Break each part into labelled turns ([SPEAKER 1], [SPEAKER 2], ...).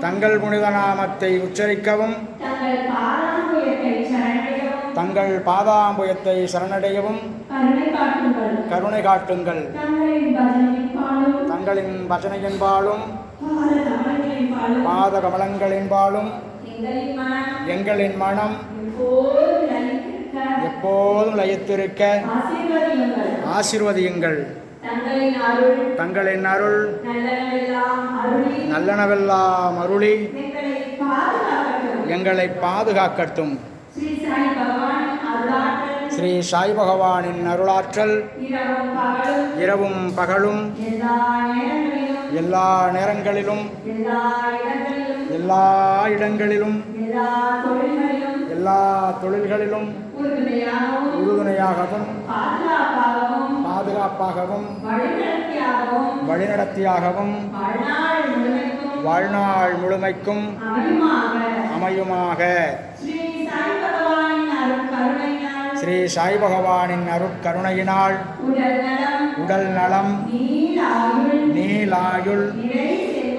[SPEAKER 1] தங்கள் புனித நாமத்தை உச்சரிக்கவும்.
[SPEAKER 2] தங்கள் பாதாம்புயத்தை சரணடையவும்.
[SPEAKER 1] கருணை காட்டுங்கள். தங்களின்
[SPEAKER 2] பஜனையின்பாலும்
[SPEAKER 1] பாத
[SPEAKER 2] கமலங்களின்பாலும்
[SPEAKER 1] எங்களின் மனம். எப்போதும் லயத்திருக்க. ஆசிர்வதியுங்கள். தங்களின் அருள் நல்லனவெல்லாம் அருளி எங்களை பாதுகாக்கட்டும். ஸ்ரீ சாய் பகவானின் அருளாற்றல் இரவும் பகலும் எல்லா நேரங்களிலும்
[SPEAKER 2] எல்லா
[SPEAKER 1] இடங்களிலும்
[SPEAKER 2] எல்லா
[SPEAKER 1] தொழில்களிலும் உறுதுணையாகவும் பாதுகாப்பாகவும் வழிநடத்தியாகவும் வாழ்நாள் முழுமைக்கும் அமையுமாக. ஸ்ரீ சாய் பகவானின்
[SPEAKER 2] அருட்கருணையினால்
[SPEAKER 1] உடல் நலம் நீலாயுள்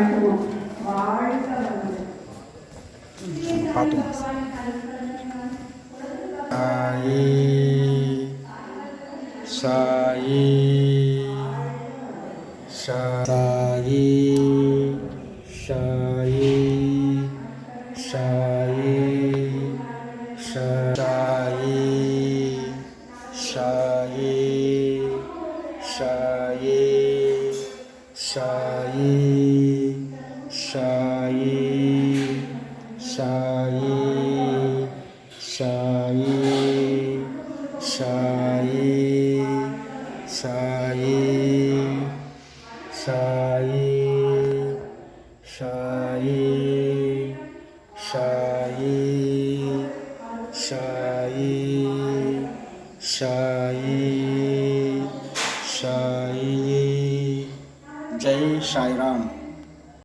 [SPEAKER 1] வேண்டி வாழ்த்துவோம் வாழ்க வளமுடன் ஸ்ரீ சாய்
[SPEAKER 2] பார்த்தோம்.
[SPEAKER 1] பகவானின் அருள் கருணையால்
[SPEAKER 2] சாயி சாயி சாயி சாயி சாயி சாயி சாயி சாயி சாயி ஜெய் சாய்ராம்